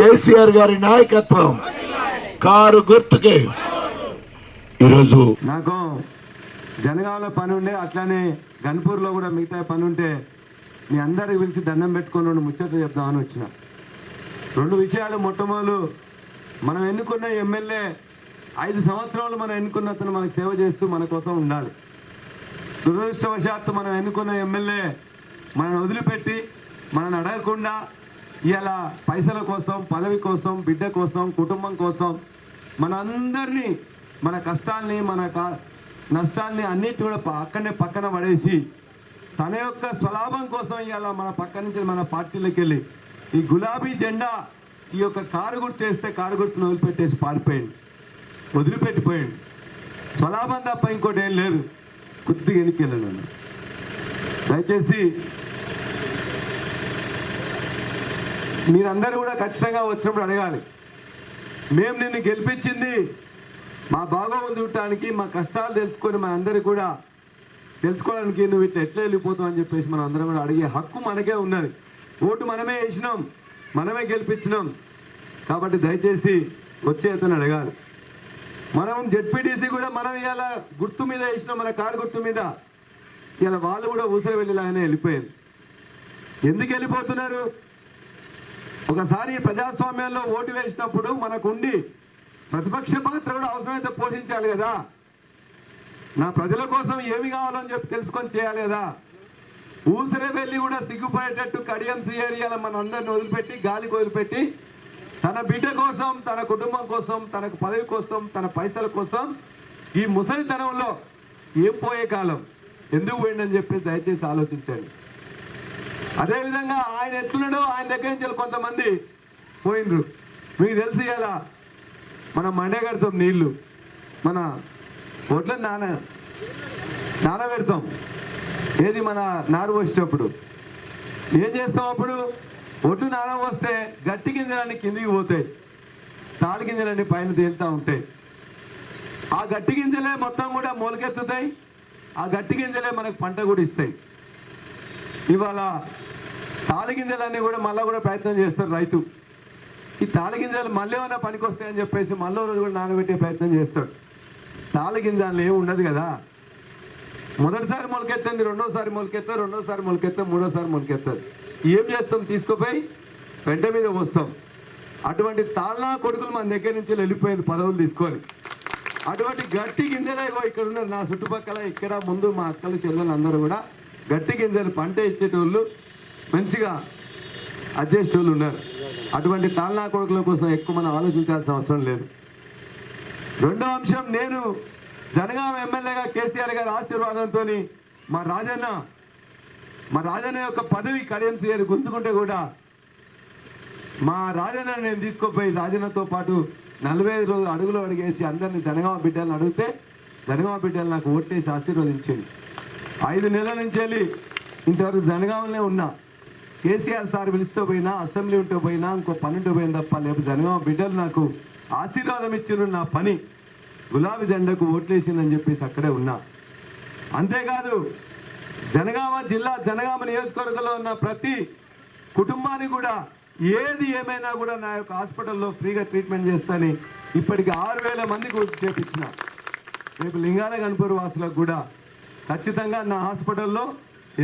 కేసీఆర్ గారి నాయకత్వం. కారు గుర్తుకే. ఈరోజు నాకు జనగాంలో పని ఉండే అట్లానే గన్పూర్లో కూడా మిగతా పని ఉంటే మీ అందరికి పిలిచి దండం పెట్టుకొని రెండు ముచ్చట్లు చెప్దామని వచ్చిన. రెండు విషయాలు మొట్టమొదలు మనం ఎన్నుకున్న ఎమ్మెల్యే ఐదు సంవత్సరాలు మనం ఎన్నుకున్న అతను మనకు సేవ చేస్తూ మన కోసం ఉండాలి. దురదృష్టవశాత్తు మనం ఎన్నుకున్న ఎమ్మెల్యే మనల్ని వదిలిపెట్టి మనల్ని అడగకుండా ఇలా పైసల కోసం పదవి కోసం బిడ్డ కోసం కుటుంబం కోసం మనందరినీ మన కష్టాల్ని మన క- నష్టాల్ని అన్నిటి కూడా అక్కడనే పక్కన పడేసి తన యొక్క స్వలాభం కోసం ఇవాళ మన పక్క నుంచి మన పార్టీలోకి వెళ్ళి ఈ గులాబీ జెండా ఈ యొక్క కారు గుర్తు వేస్తే కారు గుర్తును వదిలిపెట్టేసి పారిపోయింది వదిలిపెట్టిపోయింది స్వలాభం తప్ప ఇంకోటి ఏం లేదు. కొద్దిగా ఎన్నికెళ్ళాను దయచేసి మీరందరూ కూడా ఖచ్చితంగా వచ్చినప్పుడు అడగాలి. మేము నిన్ను గెలిపించింది మా బాగోగులు చూడటానికి మా కష్టాలు తెలుసుకొని మా అందరు కూడా తెలుసుకోవడానికి నువ్వు ఇట్లా ఎట్లా వెళ్ళిపోతావు అని చెప్పేసి మనం అందరం కూడా అడిగే హక్కు మనకే ఉన్నది. ఓటు మనమే వేసినాం మనమే గెలిపించినాం. కాబట్టి దయచేసి వచ్చే అతను అడగాలి. మనం జెడ్పీటీసీ కూడా మనం ఇవాళ గుర్తు మీద వేసినాం మన కారు గుర్తు మీద. ఇలా వాళ్ళు కూడా ఊసరి వెళ్ళేలాగానే వెళ్ళిపోయారు. ఎందుకు వెళ్ళిపోతున్నారు? ఒకసారి ప్రజాస్వామ్యంలో ఓటు వేసినప్పుడు మనకుండి ప్రతిపక్ష పాత్ర కూడా అవసరమైతే పోషించాలి కదా. నా ప్రజల కోసం ఏమి కావాలని చెప్పి తెలుసుకొని చేయాలి కదా. ఊసరే వెళ్ళి కూడా సిగ్గుపడేటట్టు కడియంసీ ఏరియాలో మన అందరిని వదిలిపెట్టి గాలికి వదిలిపెట్టి తన బిడ్డ కోసం తన కుటుంబం కోసం తనకు పదవి కోసం తన పైసల కోసం ఈ ముసలితనంలో ఏం పోయే కాలం? ఎందుకు పోయిందని చెప్పేసి దయచేసి ఆలోచించండి. అదేవిధంగా ఆయన ఎట్లున్నాడో ఆయన దగ్గర నుంచి కొంతమంది పోయినరు మీకు తెలిసి కదా మనం మండగడతాం నీళ్ళు మన ఒడ్ల నాన నానబెడతాం ఏది మన నారు పోసేటప్పుడు? ఏం చేస్తాం అప్పుడు? ఒడ్డు నాన వస్తే గట్టి గింజలన్నీ కిందికి పోతాయి. తాడి గింజలన్నీ పైన తేలుతూ ఉంటాయి. ఆ గట్టి గింజలే మొత్తం కూడా మొలకెత్తుతాయి. ఆ గట్టి గింజలే మనకు పంట కూడా ఇస్తాయి. ఇవాళ తాళి గింజలన్నీ కూడా మళ్ళీ కూడా ప్రయత్నం చేస్తారు రైతు. ఈ తాళగింజలు మళ్ళీ ఏమైనా పనికి వస్తాయని చెప్పేసి మళ్ళీ రోజు కూడా నానబెట్టే ప్రయత్నం చేస్తాడు. తాలిగింజలు ఏమి ఉండదు కదా. మొదటిసారి మొలకెత్తింది రెండోసారి మొలకెత్తా రెండోసారి మొలకెత్తా మూడోసారి మొలకెత్తారు. ఏం చేస్తాం? తీసుకుపోయి పెంట మీద వస్తాం అటువంటి తాళ్ళ కొడుకులు మన దగ్గర నుంచి వెళ్ళిపోయింది పదవులు తీసుకొని అటువంటి గట్టి గింజలే ఇక్కడ ఉన్నారు. నా చుట్టుపక్కల ఇక్కడ ముందు మా అక్కలు చెల్లెలు అందరూ కూడా గట్టి గింజలు పంట ఇచ్చేటోళ్ళు మంచిగా అధ్యక్షులు ఉన్నారు. అటువంటి తాళ్ళ కొడుకుల కోసం ఎక్కువ మనం ఆలోచించాల్సిన అవసరం లేదు. రెండో అంశం నేను జనగాం ఎమ్మెల్యేగా కేసీఆర్ గారి ఆశీర్వాదంతో మా రాజన్న మా రాజన్న యొక్క పదవి కడియం సీఆర్ గుంజుకుంటే కూడా మా రాజన్న నేను తీసుకుపోయి రాజన్నతో పాటు నలభై ఐదు రోజులు అడుగులు అడిగేసి అందరినీ జనగామ బిడ్డలను అడిగితే జనగామ బిడ్డలు నాకు ఓటేసి ఆశీర్వదించింది ఐదు నెలల నుంచి వెళ్ళి ఇంతవరకు జనగామనే ఉన్నా. కేసీఆర్ సార్ పిలిస్తే పోయినా అసెంబ్లీ ఉంటూ పోయినా ఇంకో పని ఉంటూ పోయిన తప్ప లేకపోతే జనగామ బిడ్డలు నాకు ఆశీర్వాదం ఇచ్చిన నా పని. గులాబీ జెండాకు ఓట్లేసిందని చెప్పేసి అక్కడే ఉన్నా. అంతేకాదు జనగామ జిల్లా జనగామ నియోజకవర్గంలో ఉన్న ప్రతి కుటుంబానికి కూడా ఏది ఏమైనా కూడా నా యొక్క హాస్పిటల్లో ఫ్రీగా ట్రీట్మెంట్ చేస్తాని ఇప్పటికి ఆరు వేల మందికి చేపించిన. రేపు లింగాల గణపూర్ వాసులకు కూడా ఖచ్చితంగా నా హాస్పిటల్లో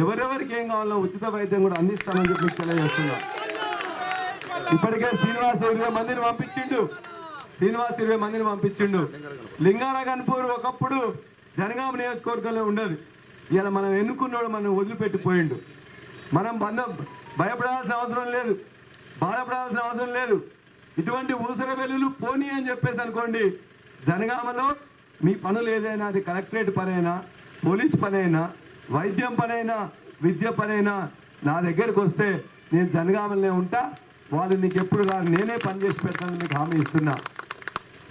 ఎవరెవరికి ఏం కావాలో ఉచిత వైద్యం కూడా అందిస్తానని చెప్పి తెలియజేస్తున్నా. ఇప్పటికే శ్రీనివాస్ ఇరవై మందిని పంపించిండు. శ్రీనివాస్ ఇరవై మందిని పంపించిండు. లింగాల గన్పూర్ ఒకప్పుడు జనగామ నియోజకవర్గంలో ఉండదు. ఇలా మనం ఎన్నుకున్నాడు మనం వదిలిపెట్టిపోయిండు మనం బంధం భయపడాల్సిన అవసరం లేదు. బాధపడాల్సిన అవసరం లేదు. ఇటువంటి ఊసర వెల్లులు పోనీ అని చెప్పేసి అనుకోండి జనగామలో మీ పనులు ఏదైనా అది కలెక్టరేట్ పనైనా పోలీస్ పనైనా వైద్యం పనైనా విద్య పనైనా నా దగ్గరికి వస్తే నేను జనగామలనే ఉంటా. వాళ్ళు నీకు ఎప్పుడు రాదు నేనే పని చేసి పెడతానని మీకు హామీ ఇస్తున్నా.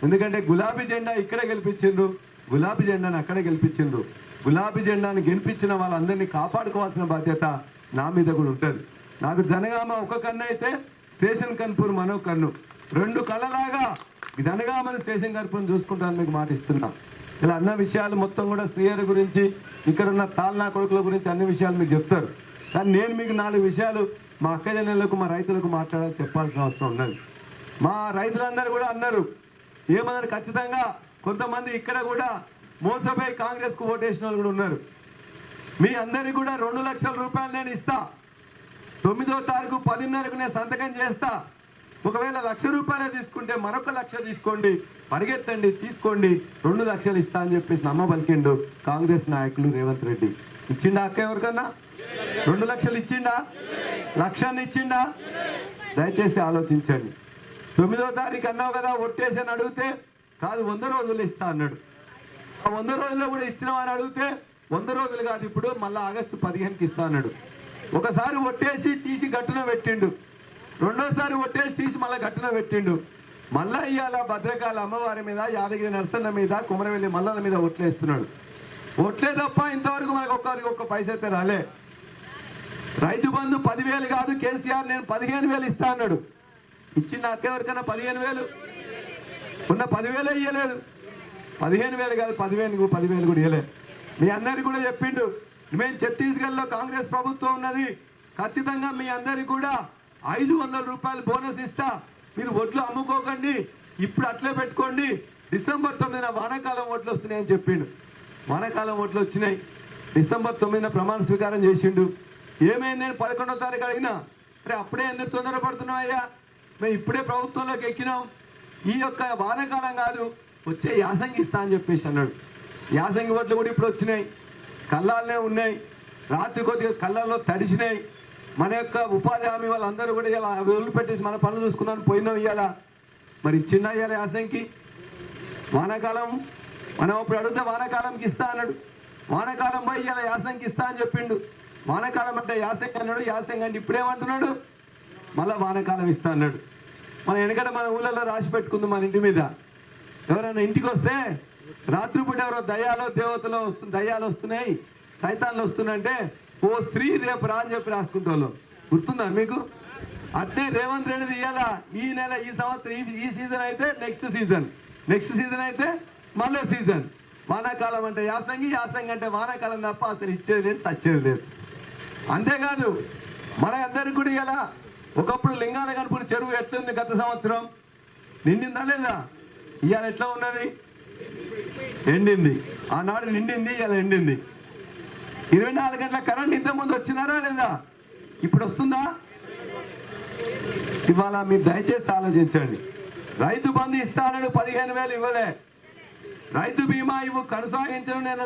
ఎందుకంటే గులాబీ జెండా ఇక్కడే గెలిపించిండ్రు. గులాబీ జెండాను అక్కడే గెలిపించిండ్రు. గులాబీ జెండాను గెలిపించిన వాళ్ళందరినీ కాపాడుకోవాల్సిన బాధ్యత నా మీద కూడా ఉంటుంది. నాకు జనగామ ఒక కన్ను అయితే స్టేషన్ కన్పూర్ మనో కన్ను. రెండు కళ్ళలాగా జనగామని స్టేషన్ కన్పూర్ని చూసుకుంటాను మీకు మాట ఇస్తున్నా. ఇలా అన్న విషయాలు మొత్తం కూడా సీఆర్ గురించి ఇక్కడ ఉన్న తాల్నా కొడుకుల గురించి అన్ని విషయాలు మీకు చెప్తారు. కానీ నేను మీకు నాలుగు విషయాలు మా అక్కజనులకు మా రైతులకు మాట్లాడాలి చెప్పాల్సిన అవసరం ఉన్నది. మా రైతులందరూ కూడా అన్నారు. ఏమన్నారు? ఖచ్చితంగా కొంతమంది ఇక్కడ కూడా మోసపోయి కాంగ్రెస్కు ఓటేసిన వాళ్ళు కూడా ఉన్నారు. మీ అందరికీ కూడా రెండు లక్షల రూపాయలు నేను ఇస్తా. తొమ్మిదో తారీఖు పదిన్నరకు నేను సంతకం చేస్తా. ఒకవేళ లక్ష రూపాయలు తీసుకుంటే మరొక లక్ష తీసుకోండి పరిగెత్తండి తీసుకోండి రెండు లక్షలు ఇస్తా అని చెప్పేసి నమ్మ పలికిండు కాంగ్రెస్ నాయకులు రేవంత్ రెడ్డి. ఇచ్చిండా అక్క ఎవరికన్నా? రెండు లక్షలు ఇచ్చిండా? లక్షాన్ని ఇచ్చిండా? దయచేసి ఆలోచించండి. తొమ్మిదో తారీఖు అన్నావు కదా ఒట్టేసి అని అడిగితే కాదు వంద రోజులు ఇస్తా అన్నాడు. ఆ వంద రోజుల్లో కూడా ఇచ్చినామని అడిగితే వంద రోజులు కాదు ఇప్పుడు మళ్ళీ ఆగస్టు పదిహేనుకి ఇస్తా అన్నాడు. ఒకసారి ఒట్టేసి తీసి గట్టున పెట్టిండు. రెండోసారి ఒట్టేసి తీసి మళ్ళీ గట్టున పెట్టిండు. మళ్ళా ఇవాళ భద్రకాళ అమ్మవారి మీద యాదగిరి నరసన్న మీద కుమరవెల్లి మల్లల మీద ఒట్లేస్తున్నాడు. ఒట్లే తప్ప ఇంతవరకు మనకు ఒక్కరికి ఒక్క పైసైతే అయితే రాలే. రైతు బంధు పదివేలు కాదు కేసీఆర్ నేను పదిహేను వేలు ఇస్తా అన్నాడు. ఇచ్చిన అక్క పదిహేను వేలు? ఉన్న పదివేలు ఇవ్వలేదు పదిహేను వేలు కాదు పదివేలు పదివేలు కూడా ఇవ్వలేదు మీ అందరికి కూడా చెప్పిండు. మేము ఛత్తీస్గఢ్లో కాంగ్రెస్ ప్రభుత్వం ఉన్నది. ఖచ్చితంగా మీ అందరికి కూడా ఐదు వందల రూపాయలు బోనస్ ఇస్తా. మీరు ఒడ్లు అమ్ముకోకండి. ఇప్పుడు అట్లే పెట్టుకోండి. డిసెంబర్ తొమ్మిదిన వానాకాలం ఓట్లు వస్తున్నాయని చెప్పిండు. వానాకాలం ఓట్లు వచ్చినాయి. డిసెంబర్ తొమ్మిదిన ప్రమాణ స్వీకారం చేసిండు. ఏమైంది? నేను పదకొండో తారీఖు అడిగినా. అరే అప్పుడే ఎందుకు తొందరపడుతున్నావు అయ్యా? మేము ఇప్పుడే ప్రభుత్వంలోకి ఎక్కినాం. ఈ యొక్క వానాకాలం కాదు. వచ్చే యాసంగి ఇస్తా అని చెప్పేసి అన్నాడు. యాసంగి ఓట్లు కూడా ఇప్పుడు వచ్చినాయి. కళ్ళాలనే ఉన్నాయి. రాత్రి కొద్దిగా కళ్ళల్లో తడిచినాయి. మన యొక్క ఉపాధి హామీ వాళ్ళందరూ కూడా ఇలా వదిలిపెట్టేసి మన పనులు చూసుకున్నాను పోయినాం ఇవాళ మరి ఇచ్చిందా ఇవాళ యాసంగి వానాకాలం మనం అప్పుడు అడిగితే వానాకాలంకి ఇస్తా అన్నాడు. వానాకాలం పోయి ఇవాళ యాసంగి ఇస్తా అని చెప్పిండు. వానాకాలం అంటే యాసంగి అన్నాడు యాసంగి అంటే ఇప్పుడేమంటున్నాడు మళ్ళీ వానాకాలం ఇస్తా అన్నాడు. మన వెనకట మన ఊళ్ళలో రాసి పెట్టుకుంది మన ఇంటి మీద. ఎవరైనా ఇంటికి వస్తే రాత్రిపూట ఎవరో దయాలో దేవతలో వస్తు దయ్యాలు వస్తున్నాయి సైతాన్లు వస్తున్నాయంటే ఓ స్త్రీ రేపు రా అని చెప్పి రాసుకుంటారు గుర్తుందా మీకు? అట్నే రేవంత్ రెడ్డి ఇయ్యాల ఈ నెల ఈ సంవత్సరం ఈ- ఈ సీజన్ అయితే నెక్స్ట్ సీజన్. నెక్స్ట్ సీజన్ అయితే మళ్ళీ సీజన్. వానాకాలం అంటే యాసంగి యాసంగి అంటే వానాకాలం తప్ప అసలు ఇచ్చేది లేదు సచ్చేది లేదు. అంతేకాదు మన అందరికి కూడా ఇలా ఒకప్పుడు లింగాల కనుపుడు చెరువు ఎట్లుంది గత సంవత్సరం? నిండిందా లేదా? ఇవాళ ఎట్లా ఉన్నది? ఎండింది. ఆనాడు నిండింది ఇవాళ ఎండింది. ఇరవై నాలుగు గంటల కరెంట్ ఇంతకుముందు వచ్చినారా లేదా? ఇప్పుడు వస్తుందా? ఇవాళ మీరు దయచేసి ఆలోచించండి. రైతు బంధు ఇస్తానని పదిహేను వేలు ఇవ్వలే. రైతు బీమా ఇవ్వు కొనసాగించడం నేను.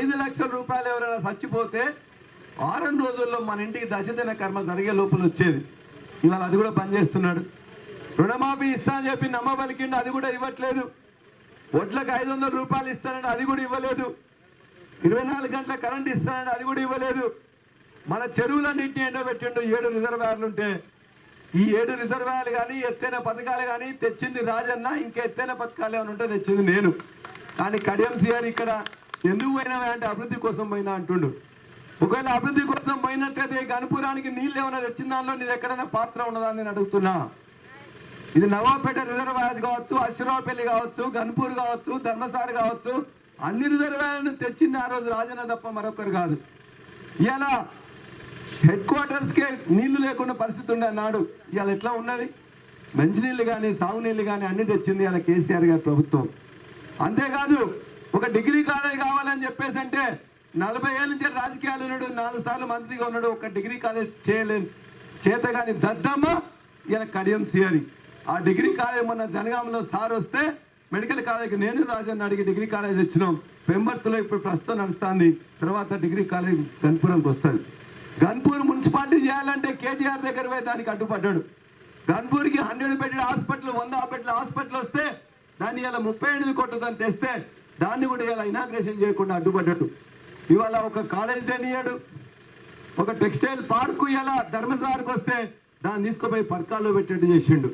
ఐదు లక్షల రూపాయలు ఎవరైనా చచ్చిపోతే వారం రోజుల్లో మన ఇంటికి దశదిన కర్మ జరిగే లోపల వచ్చేది. ఇవాళ అది కూడా పనిచేస్తున్నాడు. రుణమాఫీ ఇస్తా అని చెప్పి నమ్మ పలికిండు అది కూడా ఇవ్వట్లేదు. వడ్లకు ఐదు వందల రూపాయలు ఇస్తానని అది కూడా ఇవ్వలేదు. ఇరవై నాలుగు గంటల కరెంట్ ఇస్తానండి అది కూడా ఇవ్వలేదు. మన చెరువులన్నింటినీ ఎండబెట్టిండు ఏడు రిజర్వాయర్లు ఉంటే. ఈ ఏడు రిజర్వాయర్లు కానీ ఎత్తైన పథకాలు కానీ తెచ్చింది రాజన్న ఇంకా ఎత్తైన పథకాలు ఏమైనా ఉంటే తెచ్చింది నేను. కానీ కడియంసీఆర్ ఇక్కడ ఎందుకు పోయినావే అంటే అభివృద్ధి కోసం పోయినా అంటుండు. ఒకవేళ అభివృద్ధి కోసం పోయినట్లయితే గణపురానికి నీళ్ళు ఏమైనా తెచ్చిన దానిలో నీది ఎక్కడైనా పాత్ర ఉన్నదా అని నేను అడుగుతున్నా. ఇది నవాపేట రిజర్వాయర్ కావచ్చు అశ్వరావుపల్లి కావచ్చు గన్పూర్ కావచ్చు ధర్మసారి కావచ్చు అన్ని రిజర్వాయర్లను తెచ్చింది ఆ రోజు రాజన్న తప్ప మరొకరు కాదు. ఇలా హెడ్ క్వార్టర్స్కే నీళ్ళు లేకుండా పరిస్థితి ఉండే నాడు ఇవాళ ఎట్లా ఉన్నది? మంచినీళ్ళు కానీ సాగునీళ్ళు కానీ అన్ని తెచ్చింది ఇలా కేసీఆర్ గారి ప్రభుత్వం. అంతేకాదు ఒక డిగ్రీ కాలేజ్ కావాలని చెప్పేసి అంటే నలభై ఏళ్ళ నుంచి రాజకీయాలు ఉన్నాడు నాలుగు సార్లు మంత్రిగా ఉన్నాడు ఒక డిగ్రీ కాలేజ్ చేయలేని చేత కానీ దద్దమ్మ ఇలా కడియం సియరి ఆ డిగ్రీ కాలేజ్ మొన్న జనగామలో సార్ వస్తే మెడికల్ కాలేజ్ నేను రాజన్న అడిగి డిగ్రీ కాలేజ్ వచ్చినాం పెంబర్త్లో ఇప్పుడు ప్రస్తుతం నడుస్తుంది. తర్వాత డిగ్రీ కాలేజ్ గన్పురంకి వస్తుంది. గన్పూర్ మున్సిపాలిటీ చేయాలంటే కేటీఆర్ దగ్గర పోయి దానికి అడ్డుపడ్డాడు. గన్పూర్కి హండ్రెడ్ బెడ్ హాస్పిటల్ వంద బెడ్ల హాస్పిటల్ వస్తే దాన్ని ఇలా ముప్పై ఎనిమిది కొట్టదని తెస్తే దాన్ని కూడా ఇలా ఇనాగ్రేషన్ చేయకుండా అడ్డుపడ్డాడు. ఇవాళ ఒక కాలేజ్ తెనియాడు. ఒక టెక్స్టైల్ పార్కు ఇలా ధర్మసార్కి వస్తే దాన్ని తీసుకుపోయి పర్కాల్లో పెట్టేట్టు చేసిండు.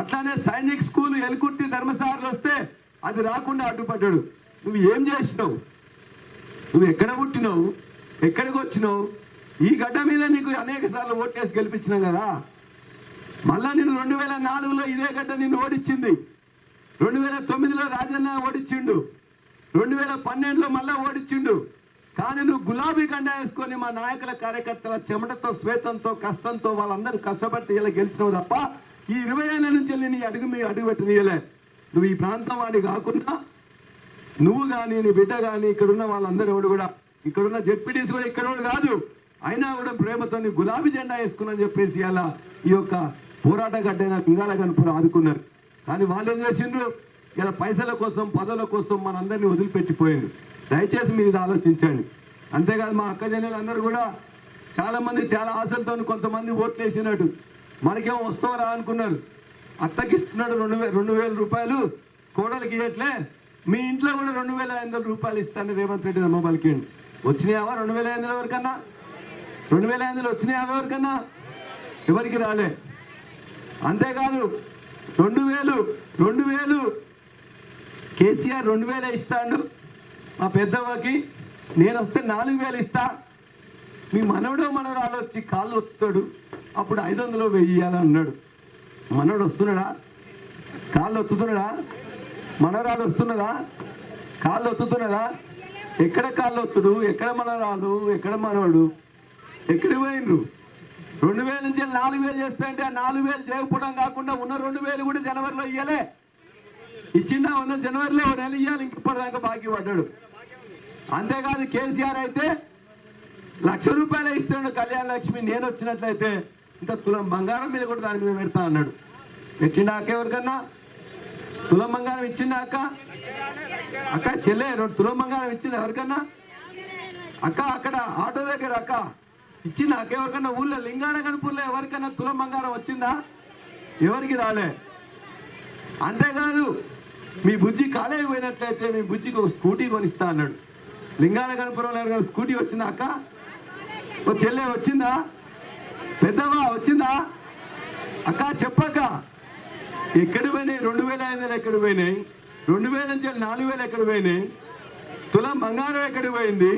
అట్లానే సైనిక్ స్కూల్ ఎలుకుర్తి ధర్మసారులు వస్తే అది రాకుండా అడ్డుపడ్డాడు. నువ్వు ఏం చేసినావు? నువ్వు ఎక్కడ పుట్టినావు? ఎక్కడికి వచ్చినావు? ఈ గడ్డ మీద నీకు అనేక సార్లు ఓటేసి గెలిపించినాం కదా. మళ్ళా నేను రెండు వేల నాలుగులో ఇదే గడ్డ నిన్ను ఓడించింది. రెండు వేల తొమ్మిదిలో రాజన్న ఓడించిండు. రెండు వేల పన్నెండులో మళ్ళా ఓడించిండు. కానీ నువ్వు గులాబీ గండ వేసుకొని మా నాయకుల కార్యకర్తల చెమటతో శ్వేతంతో కష్టంతో వాళ్ళందరూ కష్టపడి ఇలా గెలిచినావు తప్ప ఈ ఇరవై ఏళ్ళ నుంచి నీ అడుగు మీ అడుగు పెట్టనీయలే. నువ్వు ఈ ప్రాంతం వాడి కాకుండా నువ్వు కానీ నీ బిడ్డ కానీ ఇక్కడున్న వాళ్ళందరూ ఎవడు కూడా ఇక్కడున్న జెడ్పీటీస్ కూడా ఇక్కడ కాదు. అయినా కూడా ప్రేమతో నీ గులాబీ జెండా వేసుకుని చెప్పేసి అలా ఈ యొక్క పోరాట గడ్డైన పింగాల కనుపులు ఆదుకున్నారు. కానీ వాళ్ళు ఏం చేసిండ్రు? ఇలా పైసల కోసం పదవుల కోసం మనందరినీ వదిలిపెట్టిపోయారు. దయచేసి మీరు ఇది ఆలోచించండి. అంతేకాదు మా అక్క జనులు అందరూ కూడా చాలామంది చాలా ఆశలతో కొంతమంది ఓట్లు వేసినట్టు మనకేం వస్తావరా అనుకున్నారు. అత్తకి ఇస్తున్నాడు రెండు వేల రెండు వేల రూపాయలు. కోడలికి ఇవ్వట్లే మీ ఇంట్లో కూడా రెండు వేల ఐదు వందల రూపాయలు ఇస్తాను రేవంత్ రెడ్డి నమ్మ పలికిండు. వచ్చినాయా రెండు వేల ఐదు వందల ఎవరికన్నా? రెండు వేల ఐదు వందలు వచ్చినాయావా ఎవరికన్నా? ఎవరికి రాలే. అంతేకాదు రెండు వేలు రెండు వేలు. కేసీఆర్ రెండు వేలే ఇస్తాడు. మా పెద్దవ్వకి నేను వస్తే నాలుగు వేలు ఇస్తా. మీ మనవడో మనవరాలు వచ్చి కాళ్ళు వస్తాడు అప్పుడు ఐదు వందలు వెయ్యాలి అన్నాడు. మనవడు వస్తున్నాడా? కాళ్ళు ఒత్తుతున్నాడా? మనరాలు వస్తున్నదా కాళ్ళు ఒత్తుతున్నదా ఎక్కడ కాళ్ళు ఒత్తుడు? ఎక్కడ మనరాలు? ఎక్కడ మనవడు ఎక్కడికి పోయినరు? రెండు వేల నుంచి నాలుగు వేలు చేస్తే అంటే ఆ నాలుగు వేలు చేయకపోవడం కాకుండా ఉన్న రెండు వేలు కూడా జనవరిలో ఇయ్యలే. ఇచ్చిన ఉన్న జనవరిలో ఒక నెల ఇయ్యాలి. ఇంక బాకీ పడ్డాడు. అంతేకాదు కేసీఆర్ అయితే లక్ష రూపాయలు ఇస్తున్నాడు కళ్యాణ లక్ష్మి నేను వచ్చినట్లయితే ఇంకా తులం బంగారం మీద కూడా దాని మీద పెడతా అన్నాడు. పెట్టిండాక ఎవరికన్నా? తులం బంగారం ఇచ్చిందా అక్క? అక్క చెల్లె రెండు తులం బంగారం ఇచ్చింది ఎవరికన్నా? అక్క అక్కడ ఆటో దగ్గర అక్క. ఇచ్చిందా అక్క ఎవరికన్నా? ఊళ్ళో లింగాన కనుపుల్లో ఎవరికన్నా తులం బంగారం వచ్చిందా? ఎవరికి రాలే. అంతేకాదు మీ బుజ్జి కాలేజీ పోయినట్లయితే మీ బుజ్జికి ఒక స్కూటీ కొనిస్తా అన్నాడు. లింగాల గణపురంలో ఎవరికైనా స్కూటీ వచ్చిందా అక్క? ఓ చెల్లె వచ్చిందా? పెద్దవా వచ్చిందా? అక్క చెప్పక్క. ఎక్కడ పోయినాయి? రెండు వేల ఐదు వేలు ఎక్కడ పోయినాయి? రెండు వేల నుంచి నాలుగు వేలు ఎక్కడ పోయినాయి? తులం బంగారం ఎక్కడ పోయింది?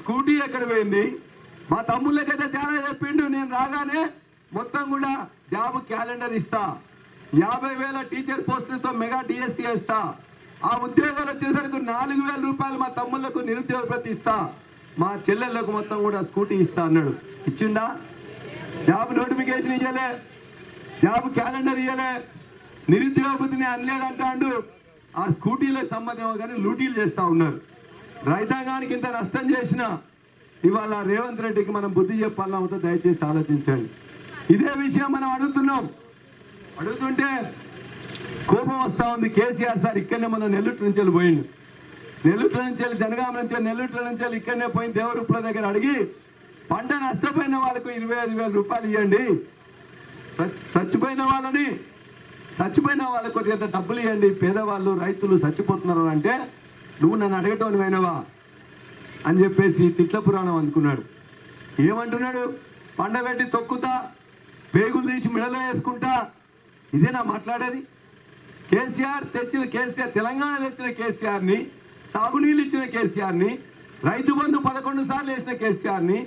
స్కూటీ ఎక్కడ పోయింది? మా తమ్ముళ్ళకైతే చాలా చెప్పిండు నేను రాగానే మొత్తం కూడా జాబ్ క్యాలెండర్ ఇస్తా. యాభై వేల టీచర్ పోస్టులతో మెగా డిఎస్సి ఇస్తా ఆ ఉద్యోగాలు వచ్చేసరికి నాలుగు వేల రూపాయలు మా తమ్ముళ్ళకు నిరుద్యోగ ప్రతి ఇస్తా మా చెల్లెళ్ళకు మొత్తం కూడా స్కూటీ ఇస్తా అన్నాడు. ఇచ్చిందా? జాబ్ నోటిఫికేషన్ ఇయ్యలే. జాబ్ క్యాలెండర్ ఇయ్యలే. నిరుద్యోగ బుద్ధిని అనలేదంటాడు. ఆ స్కూటీలకు సంబంధం కానీ లూటీలు చేస్తూ ఉన్నారు. రైతాంగానికి ఇంత నష్టం చేసిన ఇవాళ రేవంత్ రెడ్డికి మనం బుద్ధి చెప్పాలన్నా అవుతా దయచేసి ఆలోచించండి. ఇదే విషయం మనం అడుగుతున్నాం. అడుగుతుంటే కోపం వస్తూ ఉంది. కేసీఆర్ సార్ ఇక్కడనే మన నెల్లూరు నుంచి వెళ్ళి పోయిండు. నెల్లూరు నుంచి వెళ్ళి జనగామ నుంచి వెళ్ళి నెల్లూరు నుంచి వెళ్ళి ఇక్కడనే పోయి దేవరూపుల దగ్గర అడిగి పంట నష్టపోయిన వాళ్ళకు ఇరవై ఐదు వేల రూపాయలు ఇవ్వండి చచ్చిపోయిన వాళ్ళని చచ్చిపోయిన వాళ్ళకు కొద్దిగా డబ్బులు ఇవ్వండి పేదవాళ్ళు రైతులు చచ్చిపోతున్నారు అంటే నువ్వు నన్ను అడగటం అయినవా అని చెప్పేసి తిట్ల పురాణం అనుకున్నాడు. ఏమంటున్నాడు? పండబెట్టి తొక్కుతా పేగులు తీసి మెడలో వేసుకుంటా. ఇదేనా మాట్లాడేది? కేసీఆర్ తెచ్చిన కేసీఆర్ తెలంగాణ తెచ్చిన కేసీఆర్ని సాగునీళ్ళు ఇచ్చిన కేసీఆర్ని రైతు బంధు పదకొండు సార్లు వేసిన కేసీఆర్ని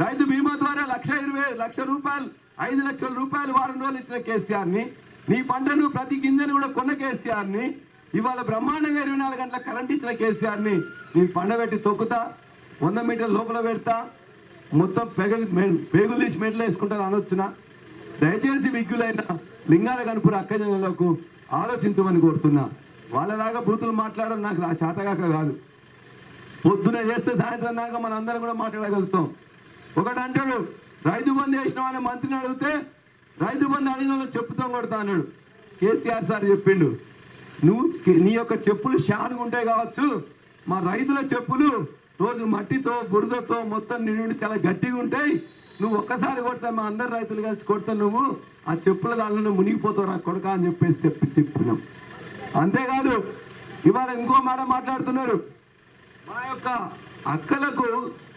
రైతు బీమా ద్వారా లక్ష ఇరవై లక్ష రూపాయలు ఐదు లక్షల రూపాయలు వారం రోజులు ఇచ్చిన కేసీఆర్ని నీ పంటను ప్రతి గింజను కూడా కొన్న కేసీఆర్ని ఇవాళ బ్రహ్మాండంగా ఇరవై నాలుగు గంటల కరెంట్ ఇచ్చిన కేసీఆర్ని నేను పండబెట్టి తొక్కుతా వంద మీటర్ లోపల పెడతా మొత్తం పెగలు పేగులు తీసి మెట్లు వేసుకుంటాను అనొచ్చున. దయచేసి విజ్ఞులైన లింగాల కనుపుర అక్కజనులకు ఆలోచించమని కోరుతున్నా. వాళ్ళలాగా బూతులు మాట్లాడడం నాకు రా- చేతగాక కాదు. పొద్దున చేస్తే సాయంత్రం దాకా మన అందరం కూడా మాట్లాడగలుగుతాం. ఒకటి అంటాడు రైతు బంధు వేసిన మంత్రిని అడిగితే రైతు బంధు అడిగిన వాళ్ళు చెప్పుతాం కొడతా అన్నాడు. కేసీఆర్ సార్ చెప్పిండు నువ్వు నీ యొక్క చెప్పులు షానుగా ఉంటాయి కావచ్చు. మా రైతుల చెప్పులు రోజు మట్టితో బురదతో మొత్తం నిండి చాలా గట్టిగా ఉంటాయి. నువ్వు ఒక్కసారి కొడతా మా అందరు రైతులు కలిసి కొడతా నువ్వు. ఆ చెప్పుల దానిలో మునిగిపోతావు రా కొడక అని చెప్పేసి చెప్పి చెప్పినాం. అంతేకాదు ఇవాళ ఇంకో మాట మాట్లాడుతున్నారు. మా యొక్క అక్కలకు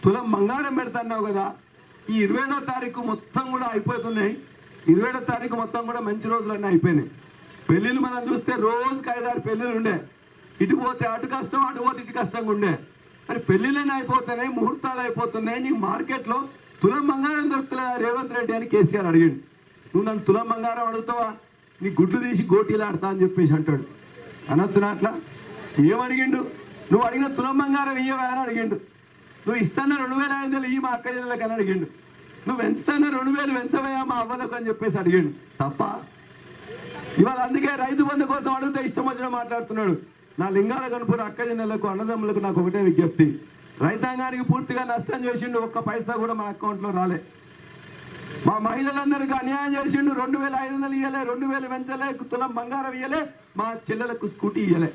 తులం బంగారం పెడతాన్నావు కదా. ఈ ఇరవైడో తారీఖు మొత్తం కూడా అయిపోతున్నాయి. ఇరవైడో తారీఖు మొత్తం కూడా మంచి రోజులన్నీ అయిపోయినాయి. పెళ్ళిళ్ళు మనం చూస్తే రోజుకి ఐదారు పెళ్ళిళ్ళు ఉండే. ఇటు పోతే అటు కష్టం అటు పోతే ఇటు కష్టంగా ఉండే. మరి పెళ్ళిళ్ళని అయిపోతున్నాయి ముహూర్తాలు అయిపోతున్నాయి. నీకు మార్కెట్లో తులం బంగారం దొరుకుతున్నా రేవంత్ రెడ్డి అని కేసీఆర్ అడిగాడు. నువ్వు నన్ను తులం బంగారం అడుగుతావా? నీ గుడ్లు తీసి గోటీలాడతా అని చెప్పేసి అంటాడు. అనొచ్చునా అట్లా? ఏమడిగిండు? నువ్వు అడిగిన తులం బంగారం ఇయ్యవా అని అడిగిండు. నువ్వు ఇస్తాన రెండు వేల ఐదు వందలు ఈ మా అక్క జిల్లాలకు అని అడిగిండు. నువ్వు పెంచుతాన రెండు వేలు పెంచవయా మా అవ్వలకు అని చెప్పేసి అడిగిండు. తప్ప ఇవాళ అందుకే రైతు బంధు కోసం అడిగితే ఇష్టం వచ్చిన మాట్లాడుతున్నాడు. నా లింగాల కనుపూరు అక్క జిన్నెలకు అన్నదమ్ములకు నాకు ఒకటే విజ్ఞప్తి. రైతాంగానికి పూర్తిగా నష్టం చేసిండు ఒక్క పైసా కూడా మా అకౌంట్లో రాలే. మా మహిళలందరికీ అన్యాయం చేసిండు రెండు వేల ఐదు వందలు ఇవ్వలే రెండు వేలు పెంచలే తులం బంగారం ఇవ్వలే మా చెల్లెలకు స్కూటీ ఇవ్వలే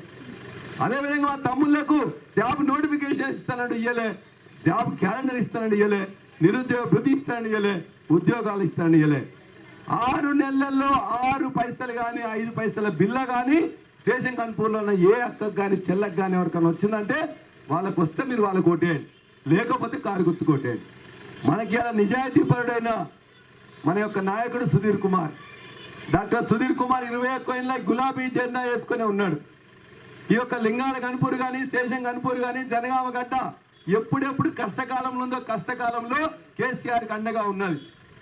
అదేవిధంగా మా తమ్ముళ్ళకు జాబ్ నోటిఫికేషన్ ఇస్తానంటూ ఇయ్యలే. జాబ్ క్యాలెండర్ ఇస్తానండి ఇయ్యలే నిరుద్యోగ భృతి ఇస్తానండి ఇయ్యలే ఉద్యోగాలు ఇస్తానండి ఇయ్యలే. ఆరు నెలల్లో ఆరు పైసలు కానీ ఐదు పైసల బిల్ల కానీ స్టేషన్ కన్పూర్లో ఉన్న ఏ అక్కకు కానీ చెల్లకు కానీ ఎవరికైనా వచ్చిందంటే వాళ్ళకు వస్తే మీరు వాళ్ళకు కొట్టేయండి లేకపోతే కారు గుర్తు కొట్టేయండి మనకి అలా నిజాయితీ పరుడైన మన యొక్క నాయకుడు సుధీర్ కుమార్. డాక్టర్ సుధీర్ కుమార్ ఇరవై ఒక్క ఏళ్ళ గులాబీ జెండా వేసుకునే ఉన్నాడు. ఈ యొక్క లింగాల కనుపూరు కానీ స్టేషన్ కనుపూరు కానీ జనగామ గడ్డ ఎప్పుడెప్పుడు కష్టకాలంలో ఉందో కష్టకాలంలో కేసీఆర్కి అండగా ఉన్నది.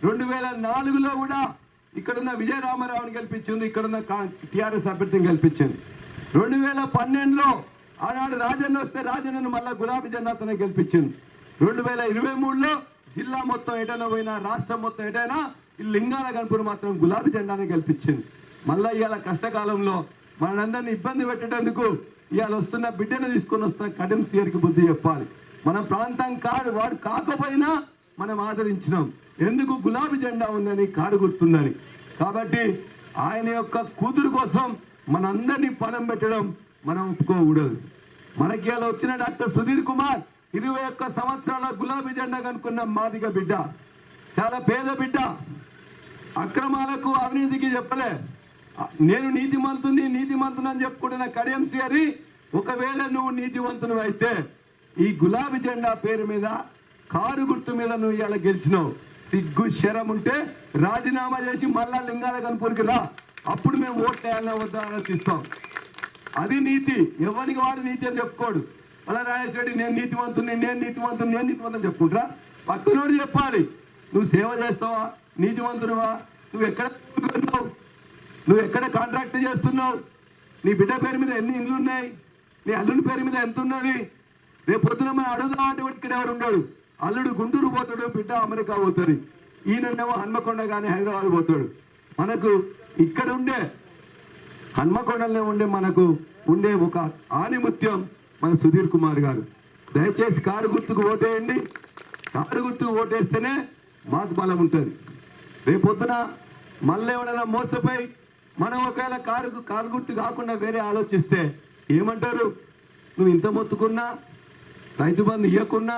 రెండు వేల నాలుగులో కూడా ఇక్కడున్న విజయరామరావుని గెలిపించింది ఇక్కడున్న టీఆర్ఎస్ అభ్యర్థిని గెలిపించింది. రెండు వేల పన్నెండులో ఆనాడు రాజన్న వస్తే రాజన్నను మళ్ళా గులాబీ జెండాతోనే గెలిపించింది. రెండు వేల ఇరవై మూడులో జిల్లా మొత్తం ఎటైనా పోయినా రాష్ట్రం మొత్తం ఎటైనా ఈ లింగాల కనుపూరు మాత్రం గులాబీ జెండానే గెలిపించింది. మళ్ళీ ఇవాళ కష్టకాలంలో మనందరినీ ఇబ్బంది పెట్టేటందుకు ఇవాళ వస్తున్న బిడ్డను తీసుకొని వస్తున్న కడెం సీఆర్కి బుద్ధి చెప్పాలి. మన ప్రాంతం కాదు వాడు కాకపోయినా మనం ఆదరించినాం. ఎందుకు గులాబీ జెండా ఉందని కారు గుర్తుందని? కాబట్టి ఆయన యొక్క కూతురు కోసం మనందరినీ పణం పెట్టడం మనం ఒప్పుకోకూడదు. మనకి అలా వచ్చిన డాక్టర్ సుధీర్ కుమార్ ఇరవై ఒక్క సంవత్సరాల గులాబీ జెండా కనుక్కున్న మాదిగ బిడ్డ. చాలా పేద బిడ్డ. అక్రమాలకు అవినీతికి చెప్పలే. నేను నీతిమంతుని నీతిమంతుని అని చెప్పుకుంటున్న కడియం సిఆరి ఒకవేళ నువ్వు నీతివంతును అయితే ఈ గులాబీ జెండా పేరు మీద కారు గుర్తు మీద నువ్వు ఇలా గెలిచినావు. సిగ్గు శరం ఉంటే రాజీనామా చేసి మళ్ళా లింగాల కనుపూరికి రా. అప్పుడు మేము ఓట్లు వేయాలని వద్దా ఆలోచిస్తాం. అది నీతి. ఎవరికి వాడు నీతి అని చెప్పుకోడు. అలా రాజేష్ రెడ్డి నేను నీతివంతుని నేను నీతివంతుని నేను నీతివంతుని చెప్పుకుంటా పక్కనోడు చెప్పాలి. నువ్వు సేవ చేస్తావా? నీతివంతునివా? నువ్వు ఎక్కడ నువ్వు ఎక్కడ కాంట్రాక్ట్ చేస్తున్నావు? నీ బిడ్డ పేరు మీద ఎన్ని ఇండ్లు ఉన్నాయి నీ అల్లుడి పేరు మీద ఎంత ఉన్నది రేపు పొద్దున మనం అడుగుదాం అంటే ఇక్కడ ఎవరు ఉన్నాడు అల్లుడు గుంటూరు పోతాడు బిడ్డ అమెరికా పోతాడు. ఈయనేమో హన్మకొండ కానీ హైదరాబాద్ పోతాడు. మనకు ఇక్కడ ఉండే హన్మకొండలో ఉండే మనకు ఉండే ఒక ఆనిముత్యం మన సుధీర్ కుమార్ గారు. దయచేసి కారు గుర్తుకు ఓటేయండి. కారు గుర్తుకు ఓటేస్తేనే మాకు బలం ఉంటుంది. రేపొద్దున మళ్ళీ ఎవడైనా మోసపోయి మనం ఒకవేళ కారు కారు గుర్తు కాకుండా వేరే ఆలోచిస్తే ఏమంటారు? నువ్వు ఇంత మొత్తుకున్నా రైతు బంధు ఇవ్వకున్నా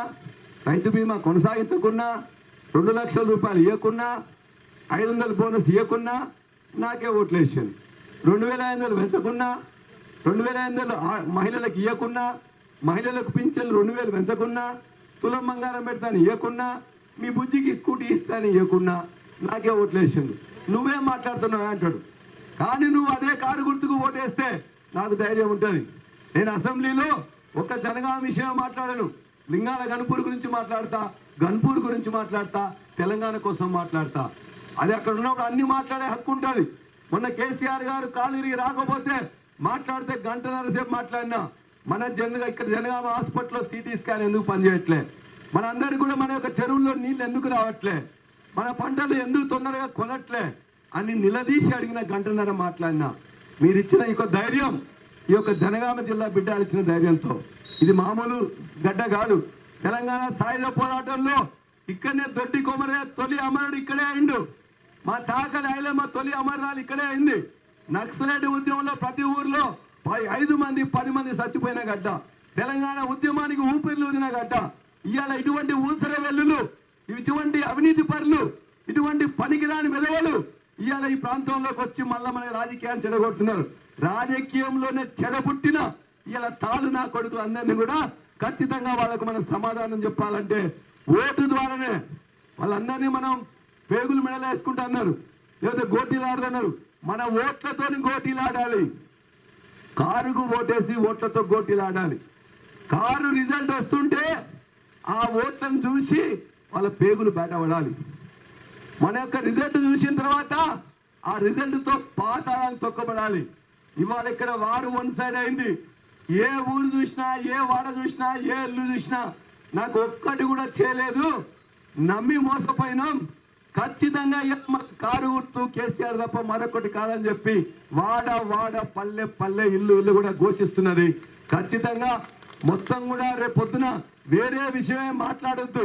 రైతు బీమా కొనసాగించకున్నా రెండు లక్షల రూపాయలు ఇవ్వకున్నా ఐదు వందల బోనస్ ఇవ్వకున్నా నాకే ఓట్లు వేసాను రెండు వేల ఐదు వందలు పెంచకున్నా రెండు వేల ఐదు వందలు మహిళలకు ఇవ్వకున్నా మహిళలకు పింఛన్లు రెండు వేలు పెంచకున్నా తులం బంగారం పెడతాను ఇవ్వకున్నా మీ బుజ్జికి స్కూటీ ఇస్తాను ఇవ్వకున్నా నాకే ఓట్లు వేసిండు నువ్వేం మాట్లాడుతున్నావు అంటాడు. కానీ నువ్వు అదే కారు గుర్తుకు ఓటేస్తే నాకు ధైర్యం ఉంటుంది. నేను అసెంబ్లీలో ఒక్క జనగామ విషయం మాట్లాడాను. లింగాల గన్పూర్ గురించి మాట్లాడతా గన్పూర్ గురించి మాట్లాడతా తెలంగాణ కోసం మాట్లాడతా. అది అక్కడ ఉన్నప్పుడు అన్ని మాట్లాడే హక్కు ఉంటుంది. మొన్న కేసీఆర్ గారు కాలు విరిగి రాకపోతే మాట్లాడితే గంటన్నర సేపు మాట్లాడినా. మన జన ఇక్కడ జనగామ హాస్పిటల్లో సిటీ స్కాన్ ఎందుకు పనిచేయట్లే? మన అందరికి కూడా మన యొక్క చెరువుల్లో నీళ్ళు ఎందుకు రావట్లే? మన పంటలు ఎందుకు తొందరగా కొనట్లే? అని నిలదీసి అడిగిన గంటన్నర మాట్లాడినా. మీరు ఇచ్చిన ఈ ధైర్యం ఈ యొక్క జనగామ జిల్లా బిడ్డాల్సిన ఇచ్చిన ధైర్యంతో. ఇది మామూలు గడ్డ కాదు. తెలంగాణ సాయుధ పోరాటంలో ఇక్కడనే దొడ్డి కొమరే తొలి అమరుడు ఇక్కడే అయిండు. మా తాకలి ఐలమ్మ తొలి అమరనాలు ఇక్కడే అయింది. నక్సలైట్ ఉద్యమంలో ప్రతి ఊర్లో పది- ఐదు మంది పది మంది చచ్చిపోయిన గడ్డ. తెలంగాణ ఉద్యమానికి ఊపిరిలు ఊదిన గడ్డ. ఇవాళ ఇటువంటి ఊసర వెల్లులు ఇటువంటి అవినీతి పరులు ఇటువంటి పనికిరాని విలువలు ఇవాళ ఈ ప్రాంతంలోకి వచ్చి మళ్ళా మన రాజకీయాన్ని చెడగొడుతున్నారు. రాజకీయంలోనే చెడబుట్టిన ఇవాళ తాదు నా కొడుకులు అందరినీ కూడా ఖచ్చితంగా వాళ్ళకు మనం సమాధానం చెప్పాలంటే ఓటు ద్వారానే వాళ్ళందరినీ మనం పేగులు మెడలు వేసుకుంటా అన్నారు. లేకపోతే గోటీలాడదన్నారు. మన ఓట్లతోని గోటీలాడాలి. కారుకు ఓటేసి ఓట్లతో గోటీలాడాలి. కారు రిజల్ట్ వస్తుంటే ఆ ఓట్లను చూసి వాళ్ళ పేగులు బయటపడాలి. మన యొక్క రిజల్ట్ చూసిన తర్వాత ఆ రిజల్ట్తో పాతాళానికి తొక్కబడాలి. ఇవాళ ఇక్కడ వారు వన్ సైడ్ అయింది. ఏ ఊరు చూసినా ఏ వాడ చూసినా ఏ ఇల్లు చూసినా నాకు ఒక్కటి కూడా చేయలేదు. నమ్మి మోసపోయినాం. ఖచ్చితంగా మన కారు గుర్తు కేసీఆర్ తప్ప మరొకటి కాదని చెప్పి వాడ వాడ పల్లె పల్లె ఇల్లు ఇల్లు కూడా ఘోషిస్తున్నది. ఖచ్చితంగా మొత్తం కూడా రేపు పొద్దున వేరే విషయమే మాట్లాడొద్దు.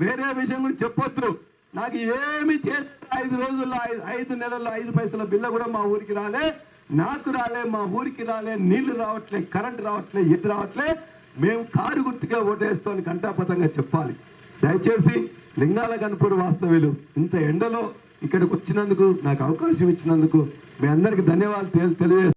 వేరే విషయం గురించి చెప్పొద్దు. నాకు ఏమి చేస్తే ఐదు రోజుల్లో ఐదు నెలల్లో ఐదు పైసల బిల్ల కూడా మా ఊరికి రాలే నాకు రాలే మా ఊరికి రాలే నీళ్ళు రావట్లే కరెంట్ రావట్లే ఇది రావట్లే మేము కారు గుర్తుగా ఓటేస్తామని కంటాపతంగా చెప్పాలి. దయచేసి లింగాల కనుపూర్ వాస్తవ్యులు ఇంత ఎండలో ఇక్కడికి వచ్చినందుకు నాకు అవకాశం ఇచ్చినందుకు మీ అందరికి ధన్యవాదాలు తెలియజేస్తాను